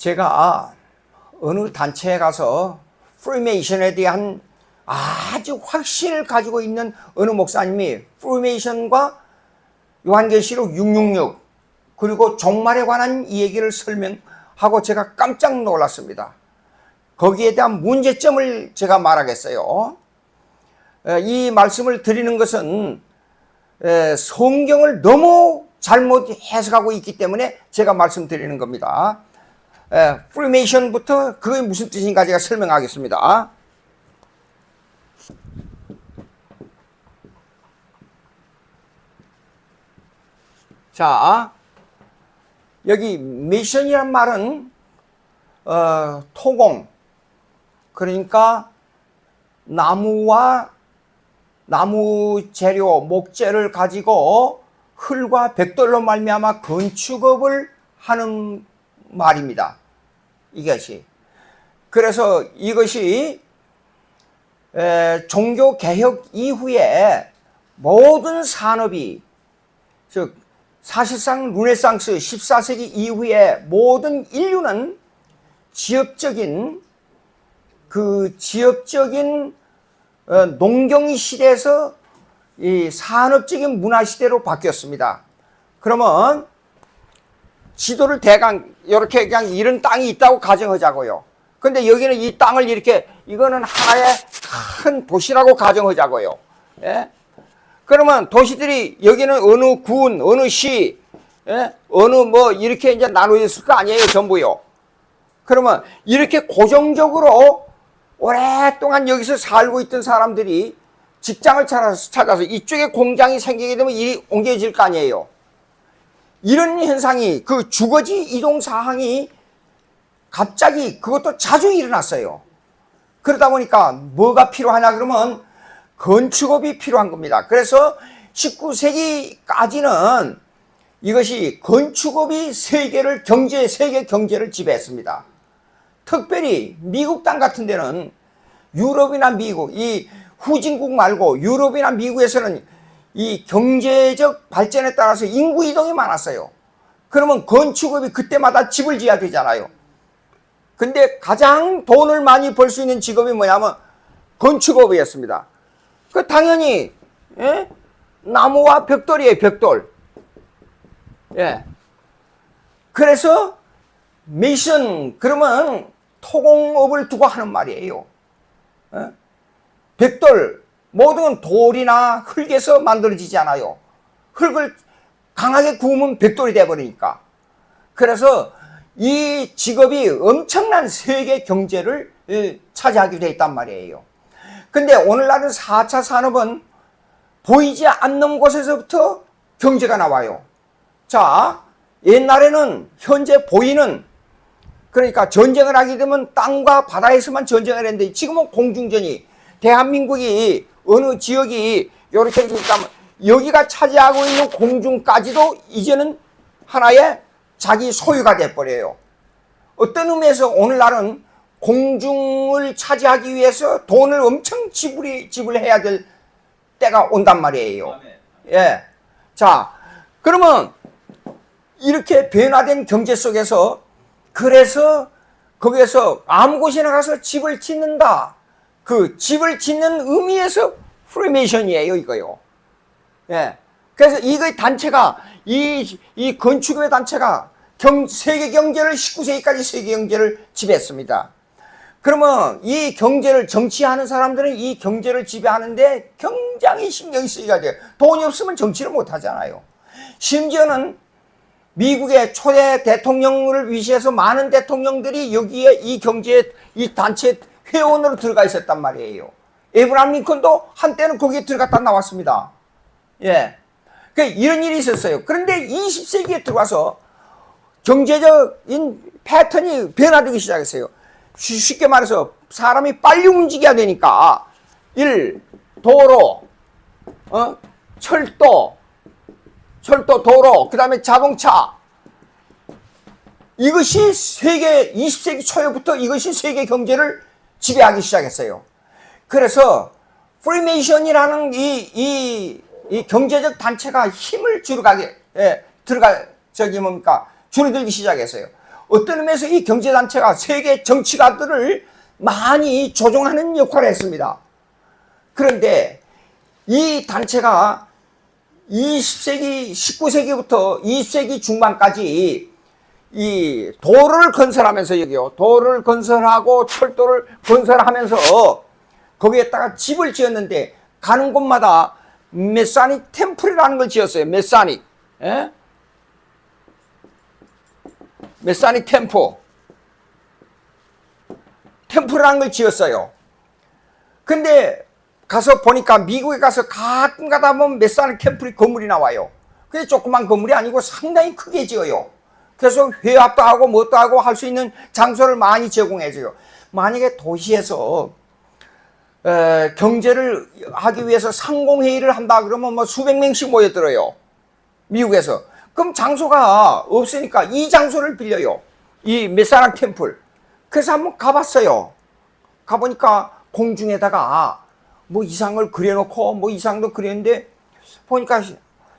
제가 어느 단체에 가서 프리메이션에 대한 아주 확신을 가지고 있는 어느 목사님이 프리메이션과 요한계시록 666 그리고 종말에 관한 이 얘기를 설명하고 제가 깜짝 놀랐습니다. 거기에 대한 문제점을 제가 말하겠어요. 에, 이 말씀을 드리는 것은 에, 성경을 너무 잘못 해석하고 있기 때문에 제가 말씀드리는 겁니다. 에, 프리메이션부터 그게 무슨 뜻인가 제가 설명하겠습니다. 자, 여기 미션이란 말은 어, 토공 그러니까 나무와 나무 재료 목재를 가지고 흙과 백돌로 말미암아 건축업을 하는 말입니다. 이것이 그래서 이것이 에, 종교 개혁 이후에 모든 산업이 즉 사실상 루네상스 14세기 이후에 모든 인류는 지역적인 그 지역적인 어, 농경 시대에서 이 산업적인 문화 시대로 바뀌었습니다. 그러면 지도를 대강 이렇게 그냥 이런 땅이 있다고 가정하자고요. 근데 여기는 이 땅을 이렇게 이거는 하나의 큰 도시라고 가정하자고요. 예? 그러면 도시들이 여기는 어느 군, 어느 시, 예? 어느 뭐 이렇게 이제 나눠져 있을 거 아니에요, 전부요. 그러면 이렇게 고정적으로 오랫동안 여기서 살고 있던 사람들이 직장을 찾아서 이쪽에 공장이 생기게 되면 일이 옮겨질 거 아니에요. 이런 현상이 그 주거지 이동 사항이 갑자기 그것도 자주 일어났어요. 그러다 보니까 뭐가 필요하냐 그러면 건축업이 필요한 겁니다. 그래서 19세기까지는 이것이 건축업이 세계를 경제 세계 경제를 지배했습니다. 특별히 미국 땅 같은 데는 유럽이나 미국 이 후진국 말고 유럽이나 미국에서는 이 경제적 발전에 따라서 인구 이동이 많았어요. 그러면 건축업이 그때마다 집을 지어야 되잖아요. 근데 가장 돈을 많이 벌 수 있는 직업이 뭐냐면 건축업이었습니다. 그 당연히 예? 나무와 벽돌이에요, 벽돌. 예. 그래서 미션 그러면 토공업을 두고 하는 말이에요. 예? 벽돌 모든 건 돌이나 흙에서 만들어지지 않아요. 흙을 강하게 구우면 벽돌이 돼 버리니까. 그래서 이 직업이 엄청난 세계 경제를 예, 차지하게 돼 있단 말이에요. 근데 오늘날은 4차 산업은 보이지 않는 곳에서부터 경제가 나와요. 자, 옛날에는 현재 보이는 그러니까 전쟁을 하게 되면 땅과 바다에서만 전쟁을 했는데 지금은 공중전이 대한민국이 어느 지역이 이렇게 있다면 여기가 차지하고 있는 공중까지도 이제는 하나의 자기 소유가 돼버려요. 어떤 의미에서 오늘날은 공중을 차지하기 위해서 돈을 엄청 지불이, 지불해야 될 때가 온단 말이에요. 예. 자, 그러면 이렇게 변화된 경제 속에서 그래서 거기에서 아무 곳이나 가서 집을 짓는다. 그 집을 짓는 의미에서 프리메이션이에요, 이거요. 예. 그래서 이거의 단체가, 이, 이 건축의 단체가 경, 세계 경제를 19세기까지 세계 경제를 지배했습니다. 그러면 이 경제를 정치하는 사람들은 이 경제를 지배하는데 굉장히 신경이 쓰이가 돼요. 돈이 없으면 정치를 못 하잖아요. 심지어는 미국의 초대 대통령을 위시해서 많은 대통령들이 여기에 이 경제 이 단체 회원으로 들어가 있었단 말이에요. 에브람 링컨도 한때는 거기에 들어갔다 나왔습니다. 예. 그 이런 일이 있었어요. 그런데 20세기에 들어와서 경제적인 패턴이 변화되기 시작했어요. 쉽게 말해서 사람이 빨리 움직여야 되니까 일 도로, 어, 철도, 철도 도로, 그 다음에 자동차 이것이 세계 20세기 초에부터 이것이 세계 경제를 지배하기 시작했어요. 그래서 프리메이션이라는 이, 이, 이 경제적 단체가 힘을 줄어가게 예, 들어가 저기 뭡니까 줄어들기 시작했어요. 어떤 의미에서 이 경제 단체가 세계 정치가들을 많이 조종하는 역할을 했습니다. 그런데 이 단체가 20세기, 19세기부터 20세기 중반까지 이 도로를 건설하면서 여기요. 도로를 건설하고 철도를 건설하면서 거기에다가 집을 지었는데 가는 곳마다 메사닉 템플이라는 걸 지었어요. 메사닉. 예? 메사닉 템플. 템플이라는 걸 지었어요. 근데 가서 보니까 미국에 가서 가끔 가다 보면 메사닉 템플이 건물이 나와요. 근데 조그만 건물이 아니고 상당히 크게 지어요. 그래서 회합도 하고 뭣도 하고 할 수 있는 장소를 많이 제공해줘요. 만약에 도시에서 에, 경제를 하기 위해서 상공회의를 한다 그러면 뭐 수백 명씩 모여들어요. 미국에서. 그럼 장소가 없으니까 이 장소를 빌려요. 이 메사락 템플. 그래서 한번 가봤어요. 가보니까 공중에다가 뭐 이상을 그려놓고 뭐 이상도 그렸는데 보니까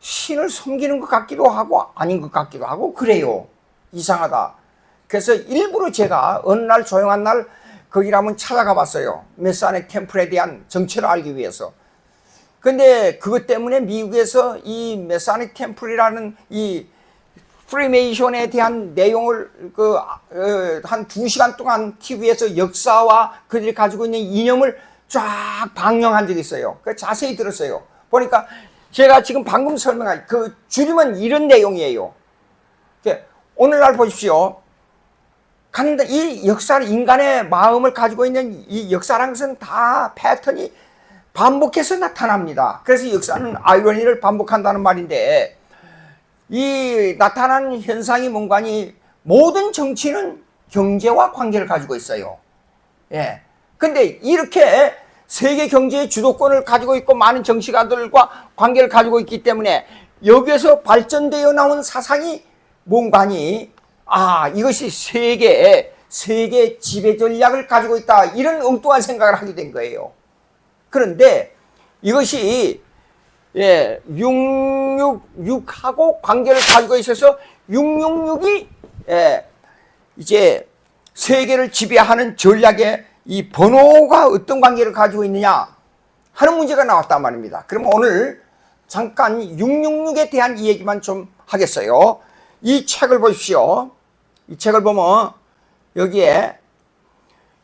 신을 섬기는 것 같기도 하고 아닌 것 같기도 하고 그래요. 이상하다. 그래서 일부러 제가 어느 날 조용한 날 거기를 한번 찾아가 봤어요. 메사넥 템플에 대한 정체를 알기 위해서. 근데 그것 때문에 미국에서 이 메사닉 템플이라는 이 프리메이션에 대한 내용을 그 한 두 시간 동안 TV에서 역사와 그들이 가지고 있는 이념을 쫙 방영한 적이 있어요. 그 자세히 들었어요. 보니까 제가 지금 방금 설명한 그 줄이면 이런 내용이에요. 오늘날 보십시오. 간다 이 역사를 인간의 마음을 가지고 있는 이 역사라는 것은 다 패턴이 반복해서 나타납니다. 그래서 역사는 아이러니를 반복한다는 말인데 이 나타나는 현상이 뭔가니 모든 정치는 경제와 관계를 가지고 있어요. 예. 근데 이렇게 세계 경제의 주도권을 가지고 있고 많은 정치가들과 관계를 가지고 있기 때문에 여기에서 발전되어 나온 사상이 뭔가니 아 이것이 세계의 세계 지배 전략을 가지고 있다 이런 엉뚱한 생각을 하게 된 거예요. 그런데 이것이 예, 666하고 관계를 가지고 있어서 666이 예, 이제 세계를 지배하는 전략의 이 번호가 어떤 관계를 가지고 있느냐 하는 문제가 나왔단 말입니다. 그럼 오늘 잠깐 666에 대한 이 얘기만 좀 하겠어요. 이 책을 보십시오. 이 책을 보면 여기에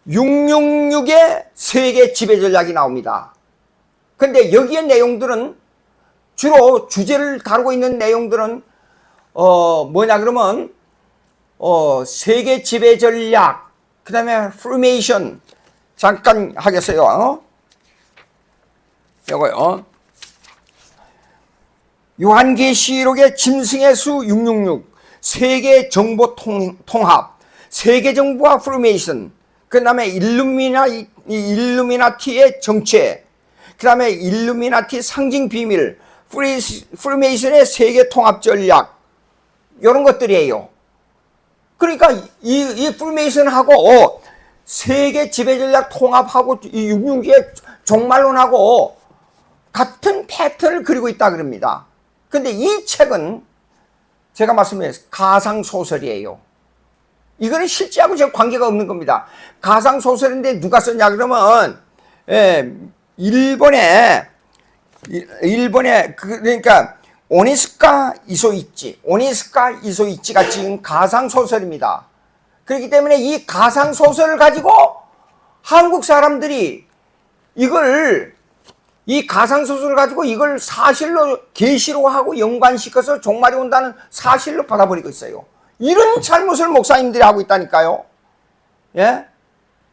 666의 세계 지배 전략이 나옵니다. 근데 여기에 내용들은 주로 주제를 다루고 있는 내용들은 어 뭐냐 그러면 어 세계 지배 전략 그다음에 프리메이션 잠깐 하겠어요. 어? 요거요. 요한계시록의 짐승의 수 666, 세계 정보 통, 통합, 세계 정보와 프리메이션, 그 다음에 일루미나, 일루미나티의 정체, 그 다음에 일루미나티 상징 비밀, 프리, 프리메이션의 세계 통합 전략, 이런 것들이에요. 그러니까 이, 이 프리메이션하고 세계 지배 전략 통합하고 이 666의 종말론하고 같은 패턴을 그리고 있다 그럽니다. 근데 이 책은 제가 말씀드린 가상 소설이에요. 이거는 실제하고 제 관계가 없는 겁니다. 가상 소설인데 누가 썼냐 그러면 예, 일본에 일본에 그러니까 오니스카 이소이치, 오니스카 이소이치가 지은 가상 소설입니다. 그렇기 때문에 이 가상 소설을 가지고 한국 사람들이 이걸 이 가상 소설을 가지고 이걸 사실로 계시로 하고 연관시켜서 종말이 온다는 사실로 받아버리고 있어요. 이런 잘못을 목사님들이 하고 있다니까요. 예?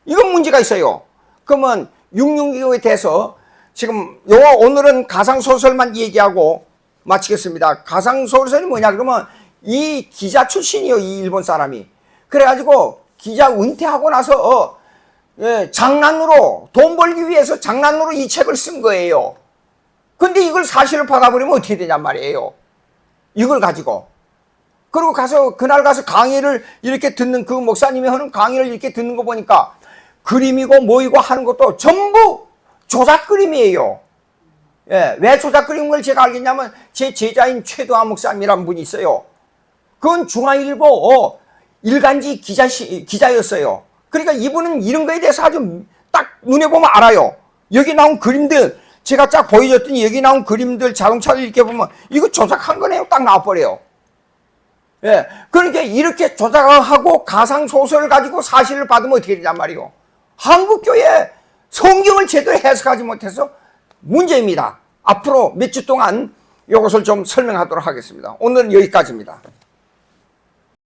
이건 문제가 있어요. 그러면 666에 대해서 지금 요 오늘은 가상 소설만 얘기하고 마치겠습니다. 가상 소설이 뭐냐 그러면 이 기자 출신이요, 이 일본 사람이. 그래가지고 기자 은퇴하고 나서 어, 예, 장난으로 돈 벌기 위해서 장난으로 이 책을 쓴 거예요. 근데 이걸 사실을 받아버리면 어떻게 되냔 말이에요. 이걸 가지고. 그리고 가서 그날 가서 강의를 이렇게 듣는 그 목사님이 하는 강의를 이렇게 듣는 거 보니까 그림이고 뭐이고 하는 것도 전부 조작 그림이에요. 예, 왜 조작 그림인 걸 제가 알겠냐면 제 제자인 최도하 목사님이라는 분이 있어요. 그건 중앙일보 일간지 기자 기자였어요. 그러니까 이분은 이런 거에 대해서 아주 딱 눈에 보면 알아요. 여기 나온 그림들 제가 쫙 보여줬더니 여기 나온 그림들 자동차를 이렇게 보면 이거 조작한 거네요. 딱 나와버려요. 예. 그러니까 이렇게 조작하고 가상 소설을 가지고 사실을 받으면 어떻게 되냔 말이요. 한국교회 성경을 제대로 해석하지 못해서 문제입니다. 앞으로 몇 주 동안 이것을 좀 설명하도록 하겠습니다. 오늘은 여기까지입니다.